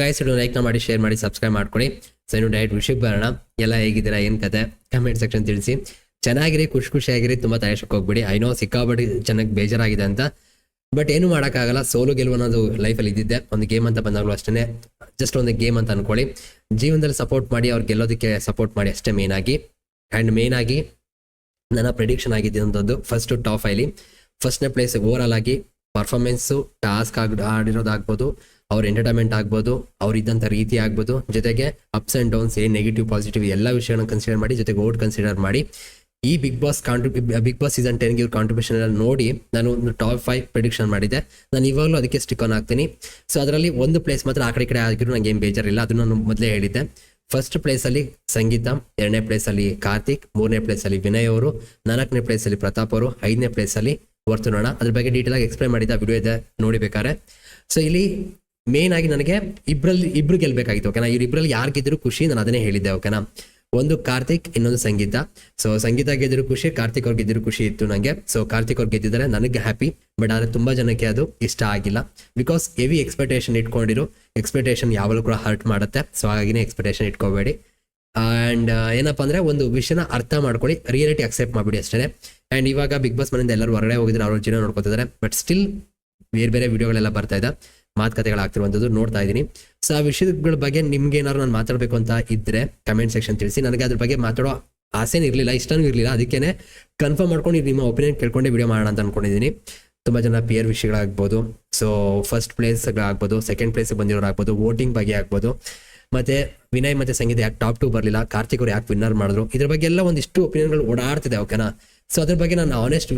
Guys ಇಡೋ ಲೈಕ್ನ ಮಾಡಿ share ಮಾಡಿ ಸಬ್ಸ್ಕ್ರೈಬ್ ಮಾಡ್ಕೊಳ್ಳಿ ಸೊ ಇನ್ನು ಡೈರೆಕ್ಟ್ ವಿಷಯಕ್ಕೆ ಬರೋಣ. ಎಲ್ಲ ಹೇಗಿದ್ದೀರಾ, ಏನು ಕತೆ? ಕಮೆಂಟ್ ಸೆಕ್ಷನ್ ತಿಳಿಸಿ. ಚೆನ್ನಾಗಿರಿ, ಖುಷಿ ಖುಷಿಯಾಗಿರಿ. ತುಂಬ ತಯಾರಿಸಕ್ಕೆ ಹೋಗ್ಬಿಡಿ. ಐನೋ ಸಿಕ್ಕಾಬಡಿ ಚೆನ್ನಾಗಿ ಬೇಜಾರಾಗಿದೆ ಅಂತ. ಬಟ್ ಏನು ಮಾಡೋಕ್ಕಾಗಲ್ಲ. ಸೋಲು ಗೆಲುವು ಅನ್ನೋದು ಲೈಫಲ್ಲಿ ಇದ್ದಿದ್ದೆ. ಒಂದು ಗೇಮ್ ಅಂತ ಬಂದಾಗಲೂ ಅಷ್ಟೇ ಜಸ್ಟ್ ಒಂದು ಗೇಮ್ ಅಂತ ಅನ್ಕೊಳ್ಳಿ. ಜೀವನದಲ್ಲಿ ಸಪೋರ್ಟ್ ಮಾಡಿ, ಅವ್ರು ಗೆಲ್ಲೋದಕ್ಕೆ ಸಪೋರ್ಟ್ ಮಾಡಿ ಅಷ್ಟೇ ಮೇನಾಗಿ ಆ್ಯಂಡ್ ಮೇನಾಗಿ ನನ್ನ ಪ್ರಿಡಿಕ್ಷನ್ ಆಗಿದ್ದಂಥದ್ದು ಫಸ್ಟು ಟಾಪ್ ಫೈಲಿ ಫಸ್ಟ್ನೇ ಪ್ಲೇಸ್ ಓವರ್ ಆಲ್ ಆಗಿ ಪರ್ಫಾರ್ಮೆನ್ಸು ಟಾಸ್ಕ್ ಆಗಿ ಆಡಿರೋದಾಗ್ಬೋದು. ಅವ್ರ ಎಂಟರ್ಟೈನ್ಮೆಂಟ್ ಆಗ್ಬೋದು ಅವ್ರಿದ್ದಂಥ ರೀತಿ ಆಗ್ಬೋದು. ಜೊತೆಗೆ ಅಪ್ಸ್ ಆ್ಯಂಡ್ ಡೌನ್ಸ್ ಏನು ನೆಗೆಟಿವ್ ಪಾಸಿಟಿವ್ ಎಲ್ಲ ವಿಷಯಗಳನ್ನು ಕನ್ಸಿಡರ್ ಮಾಡಿ, ಜೊತೆಗೆ ಓಟ್ ಕನ್ಸಿಡರ್ ಮಾಡಿ. ಈ ಬಿಗ್ ಬಾಸ್ ಕಾಂಟ್ರಿ ಬಿಗ್ ಬಾಸ್ ಸೀಸನ್ ಟೆನ್ಗೆ ಇವ್ರ ಕಾಂಟ್ರಿಬ್ಯೂಷನ್ ಎಲ್ಲ ನೋಡಿ ನಾನು ಒಂದು ಟಾಪ್ ಫೈವ್ ಪ್ರಿಡಿಕ್ಷನ್ ಮಾಡಿದ್ದೆ. ನಾನು ಇವಾಗಲೂ ಅದಕ್ಕೆ ಸ್ಟಿಕ್ ಆನ್ ಆಗ್ತೀನಿ. ಸೊ ಅದರಲ್ಲಿ ಒಂದು ಪ್ಲೇಸ್ ಮಾತ್ರ ಆ ಕಡೆ ಕಡೆ ಆಗಿರೋ ನಂಗೆ ಏನು ಬೇಜಾರಿಲ್ಲ. ಅದನ್ನ ನಾನು ಮೊದಲೇ ಹೇಳಿದ್ದೆ. ಫಸ್ಟ್ ಪ್ಲೇಸಲ್ಲಿ ಸಂಗೀತ, ಎರಡನೇ ಪ್ಲೇಸಲ್ಲಿ ಕಾರ್ತಿಕ್, ಮೂರನೇ ಪ್ಲೇಸಲ್ಲಿ ವಿನಯ್ ಅವರು, ನಾಲ್ಕನೇ ಪ್ಲೇಸಲ್ಲಿ ಪ್ರತಾಪ್ ಅವರು, ಐದನೇ ಪ್ಲೇಸಲ್ಲಿ ವರ್ತುನೋಣ ಅದ್ರ ಬಗ್ಗೆ ಡೀಟೇಲ್ ಆಗಿ ಎಕ್ಸ್ಪ್ಲೈನ್ ಮಾಡಿದ್ದ ವಿಡಿಯೋ ಇದೆ ನೋಡಿಬೇಕಾರೆ ಸೊ ಇಲ್ಲಿ ಮೇನ್ ಆಗಿ ನನಗೆ ಇಬ್ರಲ್ಲಿ, ಇಬ್ರು ಗೆಲ್ಬೇಕಾಗಿತ್ತು, ಓಕೆನಾ? ಇವ್ರಿಬ್ರಲ್ಲಿ ಯಾರು ಗೆದ್ರು ಖುಷಿ, ನಾನು ಅದನ್ನೇ ಹೇಳಿದ್ದೆ, ಓಕೆನಾ? ಒಂದು ಕಾರ್ತಿಕ್, ಇನ್ನೊಂದು ಸಂಗೀತ. ಸೊ ಸಂಗೀತ ಗೆದ್ರು ಖುಷಿ, ಕಾರ್ತಿಕ್ ಅವ್ರು ಗೆದ್ರು ಖುಷಿ ಇತ್ತು ನನಗೆ ಸೊ ಕಾರ್ತಿಕ್ ಅವ್ರು ಗೆದ್ದಿದ್ದಾರೆ, ನನಗೆ ಹ್ಯಾಪಿ ಬಟ್ ಆದರೆ ತುಂಬಾ ಜನಕ್ಕೆ ಅದು ಇಷ್ಟ ಆಗಿಲ್ಲ. ಬಿಕಾಸ್ ಹೆವಿ ಎಕ್ಸ್ಪೆಕ್ಟೇಷನ್ ಇಟ್ಕೊಂಡಿರೋ. ಎಕ್ಸ್ಪೆಕ್ಟೇಷನ್ ಯಾವಾಗಲೂ ಕೂಡ ಹರ್ಟ್ ಮಾಡುತ್ತೆ. ಸೊ ಹಾಗಾಗಿನೇ ಎಕ್ಸ್ಪೆಕ್ಟೇಷನ್ ಇಟ್ಕೋಬೇಡಿ. ಆ್ಯಂಡ್ ಏನಪ್ಪ ಅಂದ್ರೆ ಒಂದು ವಿಷಯನ ಅರ್ಥ ಮಾಡ್ಕೊಳ್ಳಿ ರಿಯಾಲಿಟಿ ಅಕ್ಸೆಪ್ಟ್ ಮಾಡ್ಬಿಡಿ ಅಷ್ಟೇ ಆ್ಯಂಡ್ ಇವಾಗ ಬಿಗ್ ಬಾಸ್ ಮನೆಯಿಂದ ಎಲ್ಲರೂ ಹೊರಗಡೆ ಹೋಗಿದ್ರೆ ಅವ್ರ ಜೀವನ ನೋಡ್ಕೊತಿದ್ದಾರೆ. ಬಟ್ ಸ್ಟಿಲ್ ಬೇರೆ ಬೇರೆ ವಿಡಿಯೋಗಳೆಲ್ಲ ಬರ್ತಾ ಇದೆ. ಮಾತುಕತೆಗಳಾಗ್ತಿರುವಂಥದ್ದು ನೋಡ್ತಾ ಇದ್ದೀನಿ. ಸೊ ಆ ವಿಷಯಗಳ ಬಗ್ಗೆ ನಿಮ್ಗೆ ಏನಾದ್ರು ನಾನು ಮಾತಾಡಬೇಕು ಅಂತ ಇದ್ರೆ ಕಮೆಂಟ್ ಸೆಕ್ಷನ್ ತಿಳಿಸಿ. ನನಗೆ ಅದ್ರ ಬಗ್ಗೆ ಮಾತಾಡೋ ಆಸೆನೂ ಇರಲಿಲ್ಲ, ಇಷ್ಟನೂ ಇರಲಿಲ್ಲ. ಅದಕ್ಕೇನೆ ಕನ್ಫರ್ಮ್ ಮಾಡ್ಕೊಂಡು ನಿಮ್ಮ ಒಪಿನಿಯನ್ ಕೇಳ್ಕೊಂಡೆ ವಿಡಿಯೋ ಮಾಡೋಣ ಅಂತ ಅನ್ಕೊಂಡಿದ್ದೀನಿ. ತುಂಬ ಜನ ಪಿ ಆರ್ ವಿಷಯಗಳಾಗ್ಬೋದು ಸೊ ಫಸ್ಟ್ ಪ್ಲೇಸ್ಗಳಾಗ್ಬೋದು ಸೆಕೆಂಡ್ ಪ್ಲೇಸ್ ಬಂದಿರೋರಾಗ್ಬೋದು ವೋಟಿಂಗ್ ಬಗ್ಗೆ ಆಗ್ಬೋದು. ಮತ್ತೆ ವಿನಯ್ ಮತ್ತೆ ಸಂಗೀತ ಯಾಕೆ ಟಾಪ್ ಟು ಬರಲಿಲ್ಲ, ಕಾರ್ತಿಕ್ ಅವರು ಯಾಕೆ ವಿನ್ನರ್ ಮಾಡಿದ್ರು, ಇದ್ರ ಬಗ್ಗೆ ಎಲ್ಲ ಒಂದಿಷ್ಟು ಒಪಿನಿಯನ್ಗಳು ಓಡಾಡ್ತಿದೆ ಓಕೆನಾ ಸೊ ಅದ್ರ ಬಗ್ಗೆ ನಾನು ಆನೆಸ್ಟ್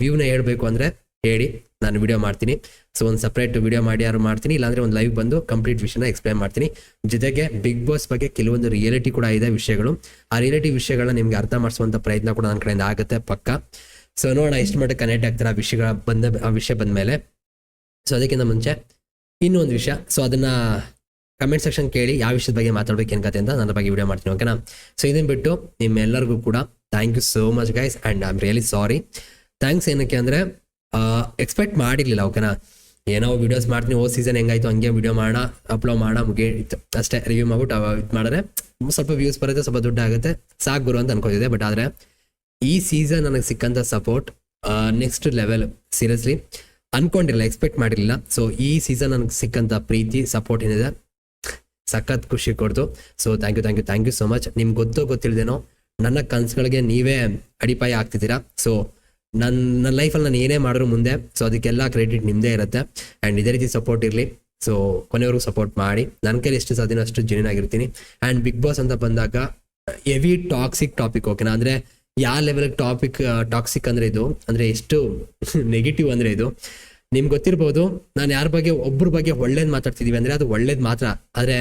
ವ್ಯೂನ ಹೇಳಬೇಕು ಅಂದ್ರೆ ಹೇಳಿ ನಾನು ವಿಡಿಯೋ ಮಾಡ್ತೀನಿ. ಸೊ ಒಂದು ಸಪ್ರೇಟ್ ವಿಡಿಯೋ ಮಾಡಿ ಯಾರು ಮಾಡ್ತೀನಿ, ಇಲ್ಲಾಂದ್ರೆ ಒಂದು ಲೈವ್ ಬಂದು ಕಂಪ್ಲೀಟ್ ವಿಷಯನ ಎಕ್ಸ್ಪ್ಲೈನ್ ಮಾಡ್ತೀನಿ. ಜೊತೆಗೆ ಬಿಗ್ ಬಾಸ್ ಬಗ್ಗೆ ಕೆಲವೊಂದು ರಿಯಾಲಿಟಿ ಕೂಡ ಇದೆ ವಿಷಯಗಳು. ಆ ರಿಯಾಲಿಟಿ ವಿಷಯಗಳನ್ನ ನಿಮ್ಗೆ ಅರ್ಥ ಮಾಡಿಸುವಂತ ಪ್ರಯತ್ನ ಕೂಡ ನನ್ನ ಕಡೆಯಿಂದ ಆಗುತ್ತೆ ಪಕ್ಕ. ಸೊ ನೋಡೋಣ ಎಷ್ಟು ಮಟ್ಟ ಕನೆಕ್ಟ್ ಆಗ್ತಾರೆ ಆ ವಿಷಯಗಳ ಬಂದ, ಆ ವಿಷಯ ಬಂದ ಮೇಲೆ ಸೊ ಅದಕ್ಕಿಂತ ಮುಂಚೆ ಇನ್ನೊಂದು ವಿಷಯ. ಸೊ ಅದನ್ನ ಕಮೆಂಟ್ ಸೆಕ್ಷನ್ ಕೇಳಿ ಯಾವ ವಿಷಯದ ಬಗ್ಗೆ ಮಾತಾಡ್ಬೇಕು, ಏನ್ ಕತೆ ಅಂತ ನನ್ನ ಬಗ್ಗೆ ವಿಡಿಯೋ ಮಾಡ್ತೀನಿ ಓಕೆನಾ ಸೊ ಇದನ್ನ ಬಿಟ್ಟು ನಿಮ್ಮೆಲ್ಲರಿಗೂ ಕೂಡ thank you so much guys and I am really sorry thanks ಏನಕ್ಕೆ ಅಂದರೆ ಎಕ್ಸ್ಪೆಕ್ಟ್ ಮಾಡಿರಲಿಲ್ಲ ಓಕೆನಾ ಏನೋ ವೀಡಿಯೋಸ್ ಮಾಡ್ತೀನಿ ಓ ಸೀಸನ್ ಹೆಂಗಾಯ್ತು, ಹಂಗೆ ವಿಡಿಯೋ ಮಾಡೋಣ ಅಪ್ಲೋಡ್ ಮಾಡೋಣ ಮುಗಿಯಿತು ಅಷ್ಟೇ ರಿವ್ಯೂ ಮಾಡ್ಬಿಟ್ಟು ಇದು ಮಾಡಿದ್ರೆ ಸ್ವಲ್ಪ ವ್ಯೂಸ್ ಬರುತ್ತೆ, ಸ್ವಲ್ಪ ದುಡ್ಡು ಆಗುತ್ತೆ, ಸಾಕು ಗುರು ಅಂತ ಅನ್ಕೋತಿದ್ದೆ ಬಟ್ ಆದರೆ, ಈ ಸೀಸನ್ ನನಗೆ ಸಿಕ್ಕಂಥ ಸಪೋರ್ಟ್ ನೆಕ್ಸ್ಟ್ ಲೆವೆಲ್ ಸೀರಿಯಸ್ಲಿ ಅನ್ಕೊಂಡಿರಲಿಲ್ಲ ಎಕ್ಸ್ಪೆಕ್ಟ್ ಮಾಡಿರಲಿಲ್ಲ. ಸೊ ಈ ಸೀಸನ್ ನನಗೆ ಸಿಕ್ಕಂಥ ಪ್ರೀತಿ ಸಪೋರ್ಟ್ ಏನಿದೆ? ಸಖತ್ ಖುಷಿ ಕೊಡ್ತು. So thank you thank you thank you so much ನಿಮ್ಗೆ ಗೊತ್ತೋ ಗೊತ್ತಿಲ್ಲದೇನೋ ನನ್ನ ಕನಸುಗಳಿಗೆ ನೀವೇ ಅಡಿಪಾಯ ಆಗ್ತಿದ್ದೀರಾ? ಸೊ ನನ್ನ ನನ್ನ ಲೈಫಲ್ಲಿ ನಾನು ಏನೇ ಮಾಡಿದ್ರು ಮುಂದೆ ಸೊ ಅದಕ್ಕೆಲ್ಲ ಕ್ರೆಡಿಟ್ ನಿಮ್ಮದೇ ಇರುತ್ತೆ. ಆ್ಯಂಡ್ ಇದೇ ರೀತಿ ಸಪೋರ್ಟ್ ಇರಲಿ. ಸೊ ಕೊನೆವರೆಗೂ ಸಪೋರ್ಟ್ ಮಾಡಿ. ನನ್ನ ಕೈಲಿ ಎಷ್ಟು ಸಾಧ್ಯನೋ ಅಷ್ಟು ಜೆನ್ಯೂನ್ ಆಗಿರ್ತೀನಿ. ಆ್ಯಂಡ್ ಬಿಗ್ ಬಾಸ್ ಅಂತ ಬಂದಾಗ ಹೆವಿ ಟಾಕ್ಸಿಕ್ ಟಾಪಿಕ್ ಓಕೆನಾ ಅಂದರೆ ಯಾವ ಲೆವೆಲ್ ಟಾಪಿಕ್ ಟಾಕ್ಸಿಕ್ ಅಂದರೆ ಇದು? ಅಂದರೆ ಎಷ್ಟು ನೆಗೆಟಿವ್ ಅಂದರೆ ಇದು? ನಿಮ್ಗೆ ಗೊತ್ತಿರ್ಬೋದು, ನಾನು ಯಾರ ಬಗ್ಗೆ ಒಬ್ಬರ ಬಗ್ಗೆ ಒಳ್ಳೇದು ಮಾತಾಡ್ತಿದ್ದೀವಿ ಅಂದ್ರೆ ಅದು ಒಳ್ಳೇದು ಮಾತ್ರ. ಆದ್ರೆ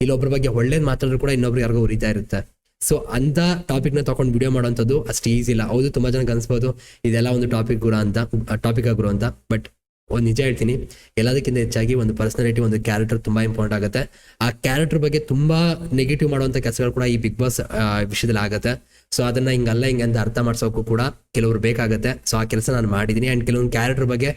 ಇಲ್ಲೊಬ್ಬರ ಬಗ್ಗೆ ಒಳ್ಳೇದು ಮಾತಾಡಿದ್ರು ಕೂಡ ಇನ್ನೊಬ್ರು ಯಾರಿಗೂ ಉರಿತಾ ಇರುತ್ತೆ. ಸೊ ಅಂತ ಟಾಪಿಕ್ನ ತಗೊಂಡು ವಿಡಿಯೋ ಮಾಡೋಂಥದ್ದು ಅಷ್ಟು ಈಸಿ ಇಲ್ಲ. ಹೌದು, ತುಂಬಾ ಜನ ಅನ್ಸ್ಬೋದು ಇದೆಲ್ಲ ಒಂದು ಟಾಪಿಕ್ ಗುರು ಅಂತ ಟಾಪಿಕ್ ಗುರು ಅಂತ ಬಟ್ ಒಂದು ನಿಜ ಹೇಳ್ತೀನಿ, ಎಲ್ಲದಕ್ಕಿಂತ ಹೆಚ್ಚಾಗಿ ಒಂದು ಪರ್ಸನಾಲಿಟಿ ಒಂದು ಕ್ಯಾರೆಕ್ಟರ್ ತುಂಬಾ ಇಂಪಾರ್ಟೆಂಟ್ ಆಗುತ್ತೆ. ಆ ಕ್ಯಾರೆಕ್ಟರ್ ಬಗ್ಗೆ ತುಂಬಾ ನೆಗೆಟಿವ್ ಮಾಡುವಂಥ ಕೆಲಸಗಳು ಕೂಡ ಈ ಬಿಗ್ ಬಾಸ್ ವಿಷಯದಲ್ಲಿ ಆಗುತ್ತೆ. ಸೊ ಅದನ್ನ ಹಿಂಗಲ್ಲ ಹಿಂಗೆ ಅಂತ ಅರ್ಥ ಮಾಡ್ಸೋಕ್ಕೂ ಕೂಡ ಕೆಲವರು ಬೇಕಾಗುತ್ತೆ. ಸೊ ಆ ಕೆಲಸ ನಾನು ಮಾಡಿದ್ದೀನಿ ಅಂಡ್ ಕೆಲವೊಂದು ಕ್ಯಾರೆಕ್ಟರ್ ಬಗ್ಗೆ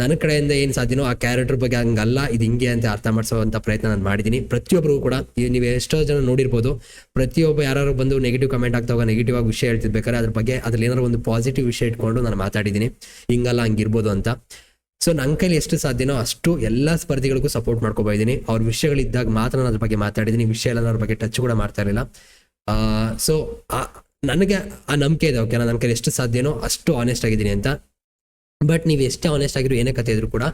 ನನ್ನ ಕಡೆಯಿಂದ ಏನು ಸಾಧ್ಯನೋ ಆ ಕ್ಯಾರೆಕ್ಟರ್ ಬಗ್ಗೆ ಹಂಗಲ್ಲ, ಇದು ಹಿಂಗೆ ಅಂತ ಅರ್ಥ ಮಾಡಿಸೋವಂಥ ಪ್ರಯತ್ನ ನಾನು ಮಾಡಿದ್ದೀನಿ. ಪ್ರತಿಯೊಬ್ಬರಿಗೂ ಕೂಡ ನೀವು ಎಷ್ಟೋ ಜನ ನೋಡಿರ್ಬೋದು, ಪ್ರತಿಯೊಬ್ಬ ಯಾರು ಬಂದು ನೆಗೆಟಿವ್ ಕಮೆಂಟ್ ಆಗ್ತಾವಾಗ ನೆಗೆಟಿವ್ ಆಗಿ ವಿಷಯ ಹೇಳ್ತಿರ್ಬೇಕಾದ್ರೆ ಅದ್ರ ಬಗ್ಗೆ ಅದ್ರಲ್ಲಿ ಏನಾದ್ರು ಒಂದು ಪಾಸಿಟಿವ್ ವಿಷಯ ಇಟ್ಕೊಂಡು ನಾನು ಮಾತಾಡಿದ್ದೀನಿ. ಹಿಂಗಲ್ಲ, ಹಂಗಿರ್ಬೋದು ಅಂತ. ಸೊ ನನ್ನ ಕೈಲಿ ಎಷ್ಟು ಸಾಧ್ಯನೋ ಅಷ್ಟು ಎಲ್ಲ ಸ್ಪರ್ಧಿಗಳಿಗೂ ಸಪೋರ್ಟ್ ಮಾಡ್ಕೊಬಂದಿದ್ದೀನಿ ಅವ್ರ ವಿಷಯಗಳಿದ್ದಾಗ ಮಾತ್ರ ನಾನು ಅದ್ರ ಬಗ್ಗೆ ಮಾತಾಡಿದ್ದೀನಿ. ವಿಷಯ ಎಲ್ಲ ಅದ್ರ ಬಗ್ಗೆ ಟಚ್ ಕೂಡ ಮಾಡ್ತಾ ಇರಲಿಲ್ಲ. ಸೊ ನನಗೆ ಆ ನಂಬಿಕೆ ಇದೆ ಓಕೆನಾ ನನ್ನ ಕೈಲಿ ಎಷ್ಟು ಸಾಧ್ಯನೋ ಅಷ್ಟು ಆನೆಸ್ಟ್ ಆಗಿದ್ದೀನಿ ಅಂತ. ಬಟ್ ನೀವು ಎಷ್ಟೇ ಆನೆಸ್ಟ್ ಆಗಿರೋ ಏನೇ ಕತೆ ಇದ್ರು ಕೂಡ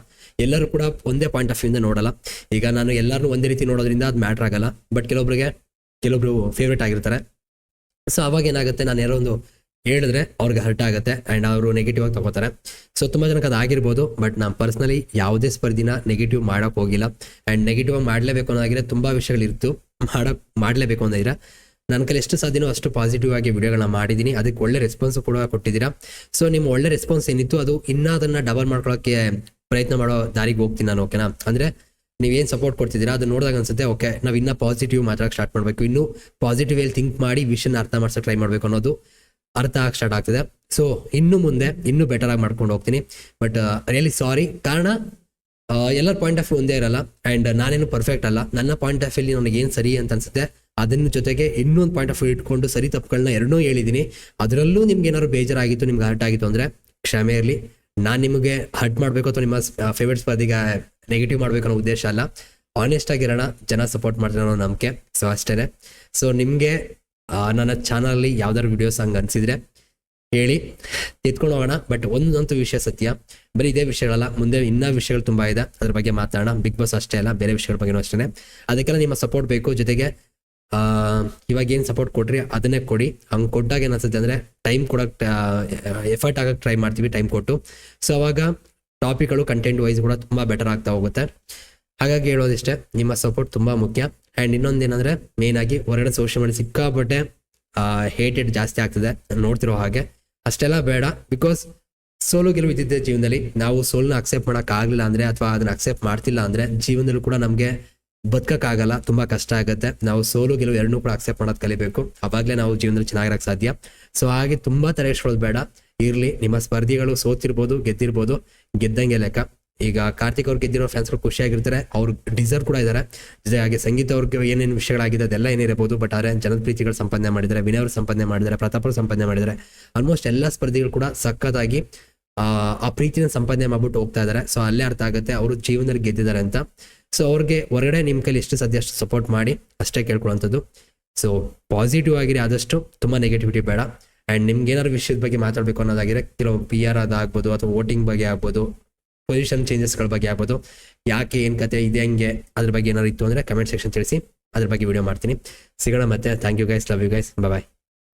ಎಲ್ಲರೂ ಕೂಡ ಒಂದೇ ಪಾಯಿಂಟ್ ಆಫ್ ವ್ಯೂಯಿಂದ ನೋಡಲ್ಲ. ಈಗ ನಾನು ಎಲ್ಲರೂ ಒಂದೇ ರೀತಿ ನೋಡೋದ್ರಿಂದ ಅದು ಮ್ಯಾಟ್ರ್ ಆಗಲ್ಲ. ಬಟ್ ಕೆಲವೊಬ್ಬರಿಗೆ ಕೆಲವೊಬ್ರು ಫೇವ್ರೇಟ್ ಆಗಿರ್ತಾರೆ. ಸೊ ಅವಾಗ ಏನಾಗುತ್ತೆ? ನಾನು ಯಾರೋ ಒಂದು ಹೇಳಿದ್ರೆ ಅವ್ರಿಗೆ ಹರ್ಟ್ ಆಗುತ್ತೆ ಆ್ಯಂಡ್ ಅವರು ನೆಗೆಟಿವ್ ಆಗಿ ತಗೋತಾರೆ. ಸೊ ತುಂಬ ಜನಕ್ಕೆ ಅದು ಆಗಿರ್ಬೋದು. ಬಟ್ ನಾನು ಪರ್ಸ್ನಲಿ ಯಾವುದೇ ಸ್ಪರ್ಧಿನ ನೆಗೆಟಿವ್ ಮಾಡೋಕೆ ಹೋಗಿಲ್ಲ. ಆ್ಯಂಡ್ ನೆಗೆಟಿವ್ ಆಗಿ ಮಾಡಲೇಬೇಕು ಅನ್ನೋದಾಗಿದ್ರೆ ತುಂಬ ವಿಷಯಗಳಿರ್ತು ಮಾಡೋಕೆ, ಮಾಡಲೇಬೇಕು ಅನ್ನೋದಿದ್ರೆ ನನ್ನ ಕೈಲಿ ಎಷ್ಟು ಸಾಧ್ಯನೋ ಅಷ್ಟು ಪಾಸಿಟಿವ್ ಆಗಿ ವಿಡಿಯೋಗಳನ್ನ ಮಾಡಿದ್ದೀನಿ ಅದಕ್ಕೆ ಒಳ್ಳೆ ರೆಸ್ಪಾನ್ಸ್ ಕೂಡ ಕೊಟ್ಟಿದ್ದೀರಾ. ಸೊ ನಿಮ್ಮ ಒಳ್ಳೆ ರೆಸ್ಪಾನ್ಸ್ ಏನಿತ್ತು, ಅದು ಇನ್ನೂ ಅದನ್ನು ಡಬಲ್ ಮಾಡ್ಕೊಳ್ಳೋಕ್ಕೆ ಪ್ರಯತ್ನ ಮಾಡೋ ದಾರಿಗೆ ಹೋಗ್ತೀನಿ ನಾನು ಓಕೆನಾ ಅಂದರೆ ನೀವೇನು ಸಪೋರ್ಟ್ ಕೊಡ್ತಿದ್ದೀರಾ ಅದು ನೋಡಿದಾಗ ಅನ್ಸುತ್ತೆ ಓಕೆ ನಾವು ಇನ್ನೂ ಪಾಸಿಟಿವ್ ಮಾತಾಡಕ್ಕೆ ಸ್ಟಾರ್ಟ್ ಮಾಡಬೇಕು. ಇನ್ನೂ ಪಾಸಿಟಿವ್ ಅಲ್ಲಿ ಥಿಂಕ್ ಮಾಡಿ ವಿಷನ್ ಅರ್ಥ ಮಾಡ್ಸೋಕೆ ಟ್ರೈ ಮಾಡಬೇಕು ಅನ್ನೋದು ಅರ್ಥ ಆಗಕ್ಕೆ ಸ್ಟಾರ್ಟ್ ಆಗ್ತಿದೆ. ಸೊ ಇನ್ನು ಮುಂದೆ, ಇನ್ನೂ ಬೆಟರ್ ಆಗಿ ಮಾಡ್ಕೊಂಡು ಹೋಗ್ತೀನಿ. ಬಟ್ ರಿಯಲಿ ಸಾರಿ ಕಾರಣ ಎಲ್ಲರ ಪಾಯಿಂಟ್ ಆಫ್ ವ್ಯೂ ಒಂದೇ ಇರಲ್ಲ. ಆ್ಯಂಡ್ ನಾನೇನು ಪರ್ಫೆಕ್ಟ್ ಅಲ್ಲ. ನನ್ನ ಪಾಯಿಂಟ್ ಆಫ್ ವ್ಯೂಲಿ ನನಗೆ ಏನು ಸರಿ ಅಂತ ಅನ್ಸುತ್ತೆ. ಅದನ್ನ ಜೊತೆಗೆ ಇನ್ನೊಂದು ಪಾಯಿಂಟ್ ಆಫ್ ವ್ಯೂ ಇಟ್ಕೊಂಡು ಸರಿ ತಪ್ಪುಗಳನ್ನ ಎರಡೂ ಹೇಳಿದ್ದೀನಿ ಅದರಲ್ಲೂ ನಿಮ್ಗೆ ಏನಾದ್ರು ಬೇಜಾರಾಗಿತ್ತು, ನಿಮ್ಗೆ ಹರ್ಟ್ ಆಗಿತ್ತು ಅಂದರೆ ಕ್ಷಮೆ ಇರಲಿ. ನಾನು ನಿಮಗೆ ಹರ್ಟ್ ಮಾಡಬೇಕು ಅಥವಾ ನಿಮ್ಮ ಫೇವ್ರೇಟ್ ಸ್ಪರ್ಧಿಗೆ ನೆಗೆಟಿವ್ ಮಾಡಬೇಕು ಅನ್ನೋ ಉದ್ದೇಶ ಅಲ್ಲ. ಆನೆಸ್ಟ್ ಆಗಿರೋಣ ಜನ ಸಪೋರ್ಟ್ ಮಾಡ್ತಾರೆ ಅನ್ನೋ ನಂಬಿಕೆ. ಸೊ ಅಷ್ಟೇ ಸೊ ನಿಮಗೆ ನನ್ನ ಚಾನಲಲ್ಲಿ ಯಾವ್ದಾದ್ರು ವಿಡಿಯೋಸ್ ಹಂಗೆ ಅನಿಸಿದ್ರೆ ಹೇಳಿ. ಎತ್ಕೊಂಡು ಹೋಗೋಣ ಬಟ್ ಒಂದಂತೂ ವಿಷಯ ಸತ್ಯ. ಬರೀ ಇದೇ ವಿಷಯಗಳಲ್ಲ, ಮುಂದೆ ಇನ್ನೂ ವಿಷಯಗಳು ತುಂಬ ಇದೆ. ಅದ್ರ ಬಗ್ಗೆ ಮಾತಾಡೋಣ. ಬಿಗ್ ಬಾಸ್ ಅಷ್ಟೇ ಅಲ್ಲ, ಬೇರೆ ವಿಷಯಗಳ ಬಗ್ಗೆನೂ ಅಷ್ಟೇ ಅದಕ್ಕೆಲ್ಲ ನಿಮ್ಮ ಸಪೋರ್ಟ್ ಬೇಕು. ಜೊತೆಗೆ ಇವಾಗ ಏನು ಸಪೋರ್ಟ್ ಕೊಡ್ರಿ, ಅದನ್ನೇ ಕೊಡಿ. ಹಂಗೆ ಕೊಟ್ಟಾಗ ಏನು ಅನ್ಸುತ್ತೆ ಅಂದರೆ ಟೈಮ್ ಕೊಡೋಕ್ಕೆ ಎಫರ್ಟ್ ಆಗಕ್ಕೆ ಟ್ರೈ ಮಾಡ್ತೀವಿ ಟೈಮ್ ಕೊಟ್ಟು. ಸೊ ಅವಾಗ ಟಾಪಿಕ್ಗಳು ಕಂಟೆಂಟ್ ವೈಸ್ ಕೂಡ ತುಂಬ ಬೆಟರ್ ಆಗ್ತಾ ಹೋಗುತ್ತೆ. ಹಾಗಾಗಿ ಹೇಳೋದಿಷ್ಟೇ ನಿಮ್ಮ ಸಪೋರ್ಟ್ ತುಂಬ ಮುಖ್ಯ. ಆ್ಯಂಡ್ ಇನ್ನೊಂದೇನೆಂದರೆ ಮೇನ್ ಆಗಿ ಹೊರಗಡೆ ಸೋಷಿಯಲ್ ಮೀಡಿಯಾ ಸಿಕ್ಕಾಪಟ್ಟೆ ಹೇಟೆಡ್ ಜಾಸ್ತಿ ಆಗ್ತದೆ. ನೋಡ್ತಿರೋ ಹಾಗೆ. ಅಷ್ಟೆಲ್ಲ ಬೇಡ ಬಿಕಾಸ್ ಸೋಲು ಗೆಲುವು ಇದ್ದಿದ್ದೆ ಜೀವನದಲ್ಲಿ ನಾವು ಸೋಲನ್ನ ಅಕ್ಸೆಪ್ಟ್ ಮಾಡೋಕ್ಕಾಗಲಿಲ್ಲ ಅಂದರೆ, ಅಥವಾ ಅದನ್ನ ಅಕ್ಸೆಪ್ಟ್ ಮಾಡ್ತಿಲ್ಲ ಅಂದರೆ, ಜೀವನದಲ್ಲೂ ಕೂಡ ನಮಗೆ ಬದುಕಕ್ಕಾಗಲ್ಲ, ತುಂಬಾ ಕಷ್ಟ ಆಗುತ್ತೆ. ನಾವು ಸೋಲು ಗೆಲುವು ಎರಡನ್ನೂ ಕೂಡ ಅಕ್ಸೆಪ್ಟ್ ಮಾಡೋದು ಕಲಿಬೇಕು. ಅವಾಗಲೇ ನಾವು ಜೀವನದಲ್ಲಿ ಚೆನ್ನಾಗಿರಕ್ಕೆ ಸಾಧ್ಯ. ಸೊ ಹಾಗೆ ತುಂಬಾ ತಲೆ ಬೇಡ. ಇರಲಿ, ನಿಮ್ಮ ಸ್ಪರ್ಧಿಗಳು ಸೋತಿರ್ಬೋದು, ಗೆದ್ದಿರ್ಬೋದು. ಗೆದ್ದಂಗೆ ಲೆಕ್ಕ. ಈಗ ಕಾರ್ತಿಕ್ ಅವ್ರಿಗೆ ಗೆದ್ದಿರೋ ಫ್ಯಾನ್ಸ್ಗಳು ಖುಷಿಯಾಗಿರ್ತಾರೆ. ಅವ್ರು ಡಿಸರ್ವ್ ಕೂಡ ಇದ್ದಾರೆ ಹಾಗೆ ಸಂಗೀತ ಅವ್ರಿಗೆ ಏನೇನು ವಿಷಯಗಳಾಗಿದೆ ಅದೆಲ್ಲ ಏನಿರಬಹುದು ಬಟ್ ಆದರೆ ಜನಪ್ರೀತಿಗಳು ಸಂಪಾದನೆ ಮಾಡಿದ್ದಾರೆ, ವಿನಯ್ ಅವರು ಸಂಪಾದನೆ ಮಾಡಿದ್ದಾರೆ, ಪ್ರತಾಪ್ ಅವರು ಸಂಪಾದನೆ ಮಾಡಿದ್ದಾರೆ. ಆಲ್ಮೋಸ್ಟ್ ಎಲ್ಲ ಸ್ಪರ್ಧಿಗಳು ಕೂಡ ಸಖತ್ತಾಗಿ, ಆ ಪ್ರೀತಿನ ಸಂಪಾದನೆ ಮಾಡ್ಬಿಟ್ಟು ಹೋಗ್ತಾ ಇದ್ದಾರೆ ಸೊ ಅಲ್ಲೇ ಅರ್ಥ ಆಗುತ್ತೆ. ಅವರು ಜೀವನದಲ್ಲಿ ಗೆದ್ದಿದ್ದಾರೆ ಅಂತ. ಸೊ ಅವ್ರಿಗೆ ಹೊರಗಡೆ ನಿಮ್ಮ ಕೈಲಿ ಎಷ್ಟು ಸಾಧ್ಯ ಅಷ್ಟು ಸಪೋರ್ಟ್ ಮಾಡಿ ಅಷ್ಟೇ ಕೇಳ್ಕೊಳ್ಳೋಂಥದ್ದು ಸೊ ಪಾಸಿಟಿವ್ ಆಗಿರಿ ಆದಷ್ಟು ತುಂಬ ನೆಗೆಟಿವಿಟಿ ಬೇಡ. ಆ್ಯಂಡ್ ನಿಮ್ಗೆ ಏನಾದ್ರು ವಿಷಯದ ಬಗ್ಗೆ ಮಾತಾಡಬೇಕು ಅನ್ನೋದಾಗಿದ್ರೆ ಕೆಲವು ಪಿ ಆರ್ ಅದಾಗ್ಬೋದು ಅಥವಾ ವೋಟಿಂಗ್ ಬಗ್ಗೆ ಆಗ್ಬೋದು ಪೊಸಿಷನ್ ಚೇಂಜಸ್ಗಳ ಬಗ್ಗೆ ಆಗ್ಬೋದು. ಯಾಕೆ ಏನು ಕತೆ ಇದೆ ಹಂಗೆ ಅದ್ರ ಬಗ್ಗೆ ಏನಾದ್ರು ಇತ್ತು ಅಂದರೆ ಕಮೆಂಟ್ ಸೆಕ್ಷನ್ ತಿಳಿಸಿ, ಅದ್ರ ಬಗ್ಗೆ ವಿಡಿಯೋ ಮಾಡ್ತೀನಿ. ಸಿಗೋಣ ಮತ್ತೆ. Thank you guys love you guys bye